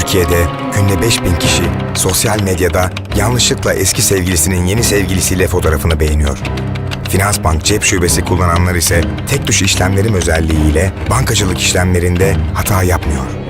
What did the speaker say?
Türkiye'de günde 5000 kişi sosyal medyada yanlışlıkla eski sevgilisinin yeni sevgilisiyle fotoğrafını beğeniyor. Finansbank cep şubesi kullananlar ise tek tuş işlemlerim özelliğiyle bankacılık işlemlerinde hata yapmıyor.